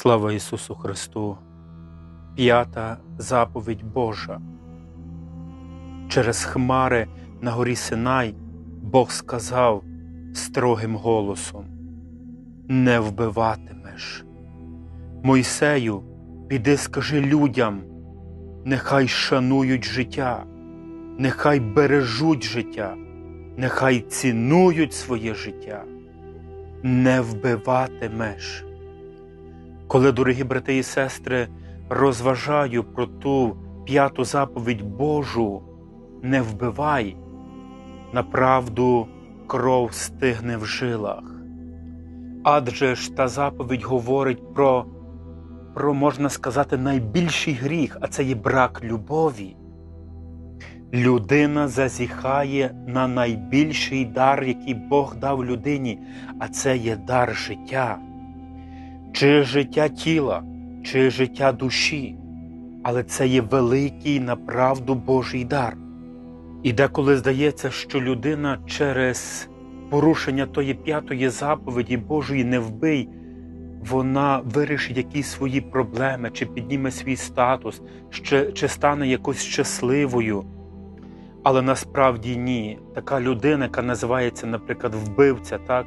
Слава Ісусу Христу! П'ята заповідь Божа. Через хмари на горі Синай Бог сказав строгим голосом: Не вбиватимеш. Мойсею, піди скажи людям, нехай шанують життя, нехай бережуть життя, нехай цінують своє життя. Не вбиватимеш. Коли, дорогі брати і сестри, розважаю про ту п'яту заповідь Божу, не вбивай, направду кров стигне в жилах. Адже ж та заповідь говорить про, про, можна сказати, найбільший гріх, а це є брак любові. Людина зазіхає на найбільший дар, який Бог дав людині, а це є дар життя чи життя тіла, чи життя душі, але це є великий направду Божий дар. І деколи здається, що людина через порушення тої п'ятої заповіді Божої не вбий, вона вирішить якісь свої проблеми, чи підніме свій статус, чи, чи стане якось щасливою. Але насправді ні. Така людина, яка називається, наприклад, вбивця, так?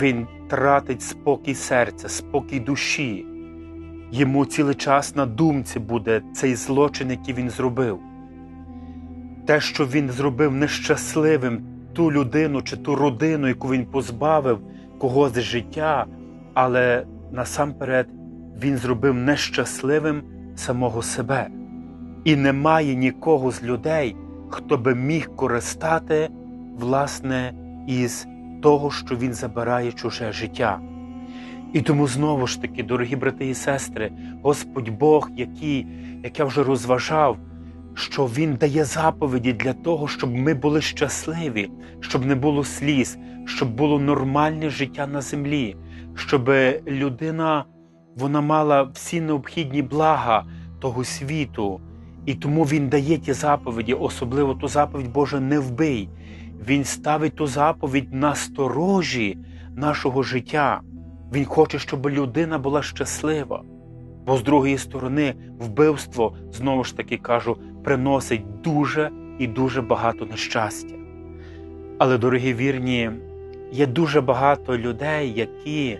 він тратить спокій серця, спокій душі. Йому цілий час на думці буде цей злочин, який він зробив. Те, що він зробив нещасливим ту людину чи ту родину, яку він позбавив когось життя, але насамперед він зробив нещасливим самого себе. І немає нікого з людей, хто би міг користати власне із того, що Він забирає чуже життя. І тому знову ж таки, дорогі брати і сестри, Господь Бог, який, як я вже розважав, що Він дає заповіді для того, щоб ми були щасливі, щоб не було сліз, щоб було нормальне життя на землі, щоб людина вона мала всі необхідні блага того світу. І тому Він дає ті заповіді, особливо ту заповідь Божа не вбий. Він ставить ту заповідь на сторожі нашого життя. Він хоче, щоб людина була щаслива. Бо з другої сторони, вбивство, знову ж таки кажу, приносить дуже і дуже багато нещастя. Але, дорогі вірні, є дуже багато людей, які,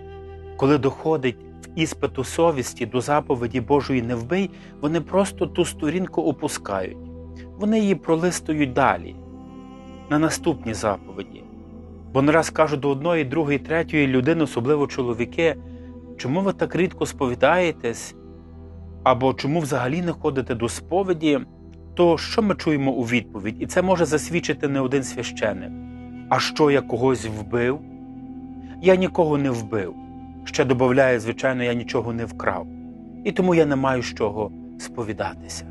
коли доходить в іспиту совісті до заповіді Божої не вбий, вони просто ту сторінку опускають, вони її пролистують далі на наступні заповіді. Бо не раз кажуть до одної, другої, третьої людини, особливо чоловіки, чому ви так рідко сповідаєтесь, або чому взагалі не ходите до сповіді, то що ми чуємо у відповідь? І це може засвідчити не один священик. А що я когось вбив? Я нікого не вбив. Ще додає, звичайно, я нічого не вкрав. І тому я не маю з чого сповідатися.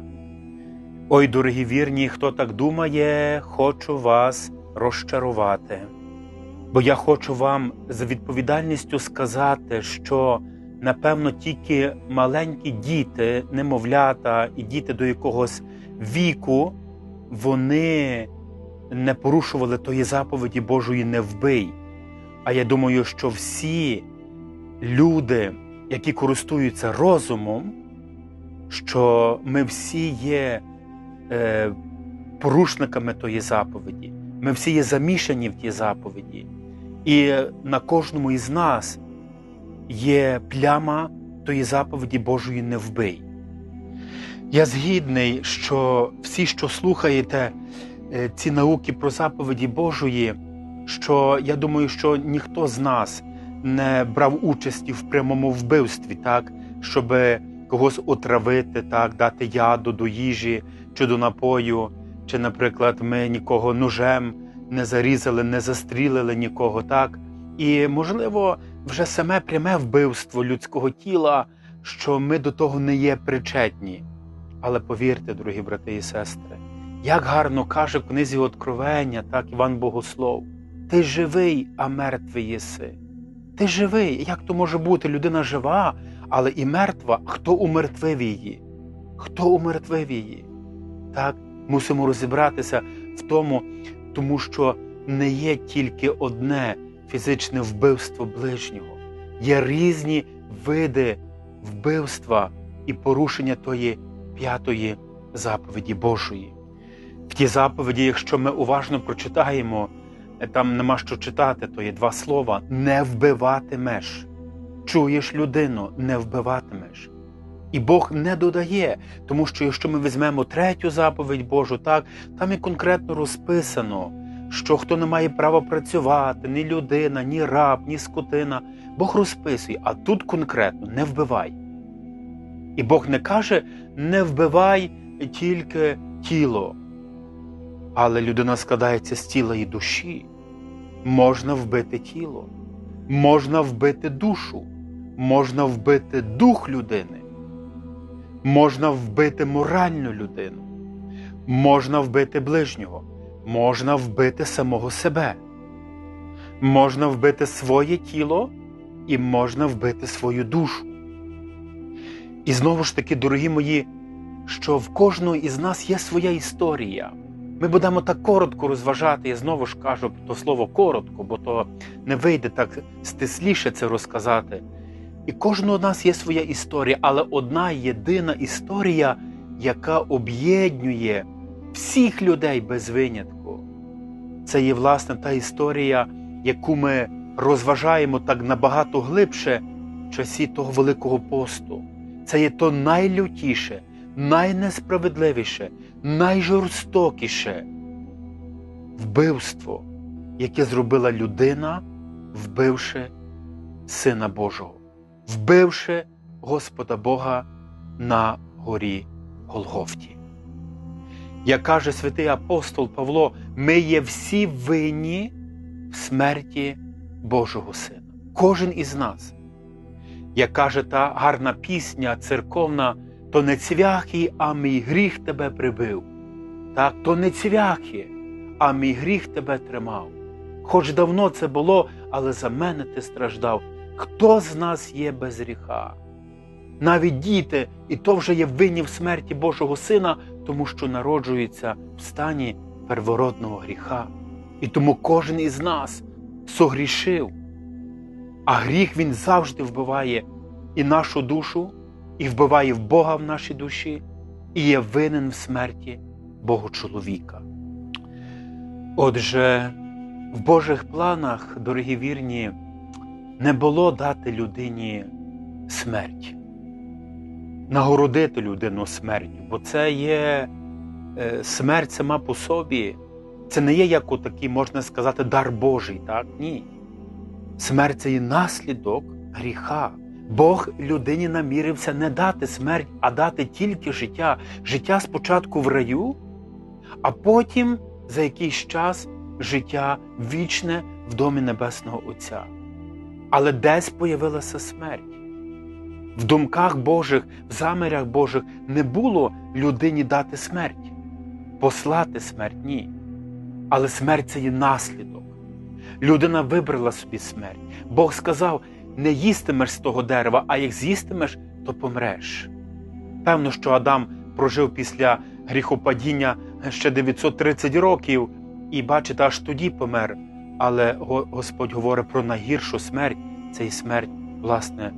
Ой, дорогі вірні, хто так думає, хочу вас розчарувати. Бо я хочу вам з відповідальністю сказати, що напевно тільки маленькі діти, немовлята і діти до якогось віку, вони не порушували тої заповіді Божої не вбий. А я думаю, що всі люди, які користуються розумом, що ми всі є. Е, порушниками тої заповіді. Ми всі є замішані в тій заповіді. І на кожному із нас є пляма тої заповіді Божої не вбий. Я згідний, що всі, що слухаєте е, ці науки про заповіді Божої, що я думаю, що ніхто з нас не брав участі в прямому вбивстві, так, щоб когось отравити, так, дати яду до їжі чи до напою, чи, наприклад, ми нікого ножем не зарізали, не застрілили нікого, так? І, можливо, вже саме пряме вбивство людського тіла, що ми до того не є причетні. Але повірте, дорогі брати і сестри, як гарно каже в книзі Откровення, так Іван Богослов, ти живий, а мертвий єси. Ти живий. Як то може бути? Людина жива, але і мертва. Хто умертвив її? Хто умертвив її? Так, Мусимо розібратися в тому, тому що не є тільки одне фізичне вбивство ближнього, є різні види вбивства і порушення тої п'ятої заповіді Божої. В тій заповіді, якщо ми уважно прочитаємо, там нема що читати, то є два слова: не вбиватимеш. Чуєш людину, не вбиватимеш. І Бог не додає, тому що якщо ми візьмемо третю заповідь Божу, так там і конкретно розписано, що хто не має права працювати, ні людина, ні раб, ні скотина, Бог розписує, а тут конкретно не вбивай. І Бог не каже, не вбивай тільки тіло. Але людина складається з тіла і душі. Можна вбити тіло, можна вбити душу, можна вбити дух людини, можна вбити моральну людину, можна вбити ближнього, можна вбити самого себе, можна вбити своє тіло і можна вбити свою душу. І знову ж таки, дорогі мої, що в кожного із нас є своя історія. Ми будемо так коротко розважати, я знову ж кажу то слово коротко, бо то не вийде так стисліше це розказати. І кожного з нас є своя історія, але одна єдина історія, яка об'єднує всіх людей без винятку. Це є, власне, та історія, яку ми розважаємо так набагато глибше в часі того Великого посту. Це є то найлютіше, найнесправедливіше, найжорстокіше вбивство, яке зробила людина, вбивши Сина Божого, вбивши Господа Бога на горі Голгофті. Як каже святий апостол Павло, ми є всі винні в смерті Божого Сина. Кожен із нас. Як каже та гарна пісня церковна, то не цвяхи, а мій гріх тебе прибив. Так, то не цвяхи, а мій гріх тебе тримав. Хоч давно це було, але за мене ти страждав. Хто з нас є без гріха? Навіть діти, і то вже є винні в смерті Божого Сина, тому що народжуються в стані первородного гріха. І тому кожен із нас согрішив. А гріх він завжди вбиває і нашу душу, і вбиває в Бога в нашій душі, і є винен в смерті Богу чоловіка. Отже, в Божих планах, дорогі вірні, не було дати людині смерть, нагородити людину смертю, бо це є е, смерть сама по собі. Це не є як отакий, можна сказати, дар Божий, так? Ні. Смерть це є наслідок гріха. Бог людині намірився не дати смерть, а дати тільки життя. Життя спочатку в раю, а потім за якийсь час життя вічне в домі Небесного Отця. Але десь появилася смерть. В думках Божих, в замірях Божих не було людині дати смерть, послати смерть ні. Але смерть це є наслідок. Людина вибрала собі смерть. Бог сказав: не їстимеш з того дерева, а як з'їстимеш, то помреш. Певно, що Адам прожив після гріхопадіння ще 930 років і, бачите, аж тоді помер. Але Господь говорить про найгіршу смерть це і смерть, власне,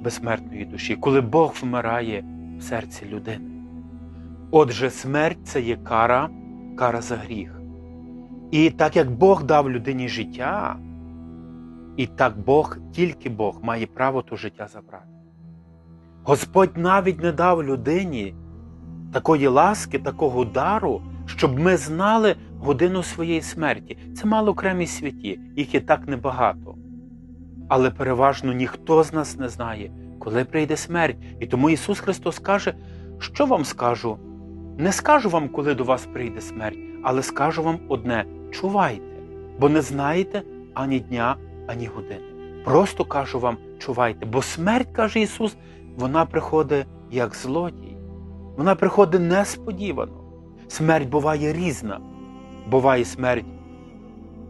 безсмертної душі, коли Бог вмирає в серці людини. Отже, смерть це є кара, кара за гріх. І так як Бог дав людині життя, і так Бог, тільки Бог має право то життя забрати. Господь навіть не дав людині такої ласки, такого дару, щоб ми знали годину своєї смерті. Це мало окремі святі, їх і так небагато. Але переважно ніхто з нас не знає, коли прийде смерть. І тому Ісус Христос каже, що вам скажу? Не скажу вам, коли до вас прийде смерть, але скажу вам одне: чувайте, бо не знаєте ані дня, ані години. Просто кажу вам, чувайте, бо смерть, каже Ісус, вона приходить як злодій. Вона приходить несподівано. Смерть буває різна. Буває смерть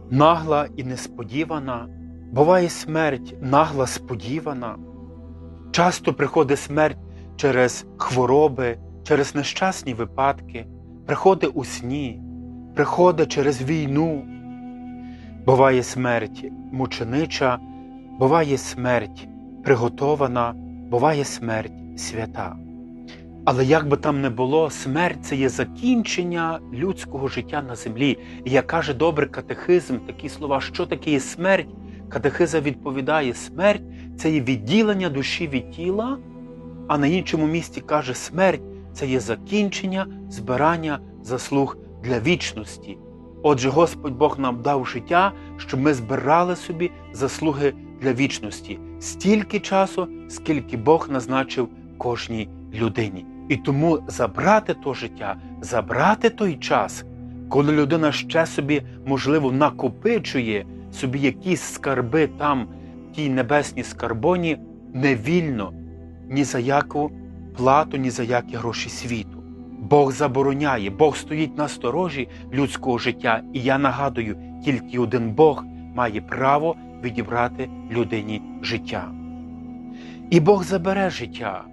нагла і несподівана, буває смерть нагла сподівана. Часто приходить смерть через хвороби, через нещасні випадки, приходить у сні, приходить через війну. Буває смерть мученича, буває смерть приготована, буває смерть свята. Але як би там не було, смерть це є закінчення людського життя на землі. І як каже добрий катехизм, такі слова, що таке є смерть? Катехиза відповідає: смерть це є відділення душі від тіла, а на іншому місці каже, смерть це є закінчення збирання заслуг для вічності. Отже, Господь Бог нам дав життя, щоб ми збирали собі заслуги для вічності стільки часу, скільки Бог назначив кожній людині. І тому забрати то життя, забрати той час, коли людина ще собі, можливо, накопичує собі якісь скарби там, в тій небесній скарбоні, не вільно ні за яку плату, ні за які гроші світу. Бог забороняє, Бог стоїть на сторожі людського життя, і я нагадую, тільки один Бог має право відібрати людині життя. І Бог забере життя,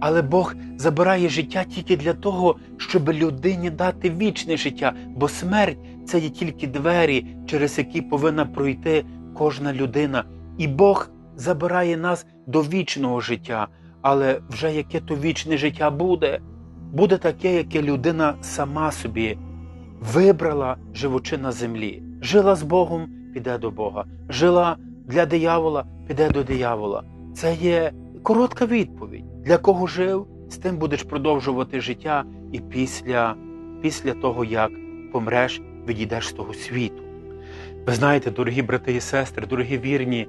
але Бог забирає життя тільки для того, щоб людині дати вічне життя, бо смерть це є тільки двері, через які повинна пройти кожна людина. І Бог забирає нас до вічного життя, але вже яке то вічне життя буде, буде таке, яке людина сама собі вибрала, живучи на землі. Жила з Богом, піде до Бога. Жила для диявола, піде до диявола. Це є коротка відповідь. Для кого жив, з тим будеш продовжувати життя і після, після того, як помреш, відійдеш з того світу. Ви знаєте, дорогі брати і сестри, дорогі вірні,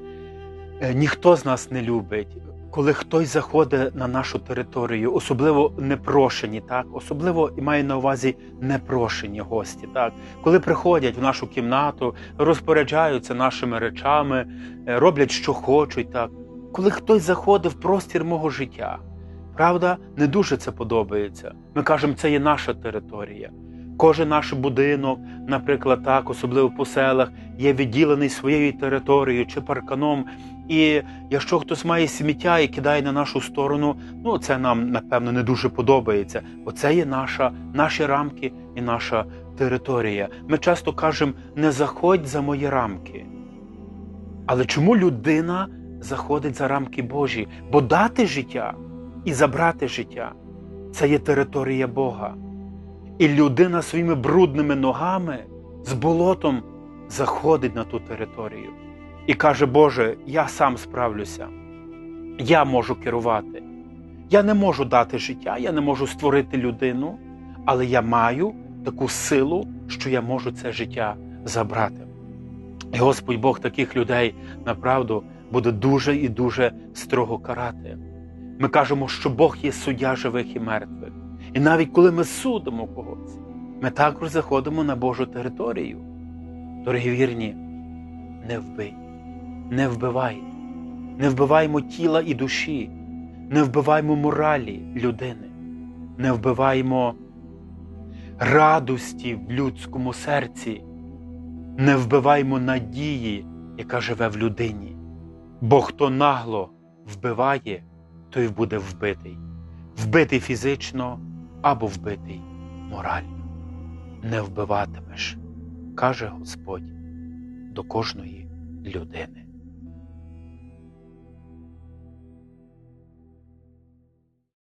е, ніхто з нас не любить, коли хтось заходить на нашу територію, особливо непрошені, так, особливо і маю на увазі непрошені гості, так, коли приходять в нашу кімнату, розпоряджаються нашими речами, е, роблять, що хочуть, так, коли хтось заходить в простір мого життя. Правда, не дуже це подобається. Ми кажемо, це є наша територія. Кожен наш будинок, наприклад, так, особливо по селах, є відділений своєю територією чи парканом. І якщо хтось має сміття і кидає на нашу сторону, ну це нам напевно не дуже подобається, бо це є наша, наші рамки і наша територія. Ми часто кажемо, не заходь за мої рамки. Але чому людина заходить за рамки Божі? Бо дати життя і забрати життя це є територія Бога. І людина своїми брудними ногами з болотом заходить на ту територію і каже, Боже, я сам справлюся, я можу керувати. Я не можу дати життя, я не можу створити людину, але я маю таку силу, що я можу це життя забрати. І Господь Бог таких людей направду буде дуже і дуже строго карати. Ми кажемо, що Бог є суддя живих і мертвих. І навіть коли ми судимо когось, ми також заходимо на Божу територію. Дорогі вірні, не вбий, не вбивай, не вбиваймо тіла і душі, не вбиваймо моралі людини, не вбиваймо радості в людському серці, не вбиваймо надії, яка живе в людині. Бо хто нагло вбиває, той буде вбитий, вбитий фізично або вбитий морально. Не вбиватимеш, каже Господь до кожної людини.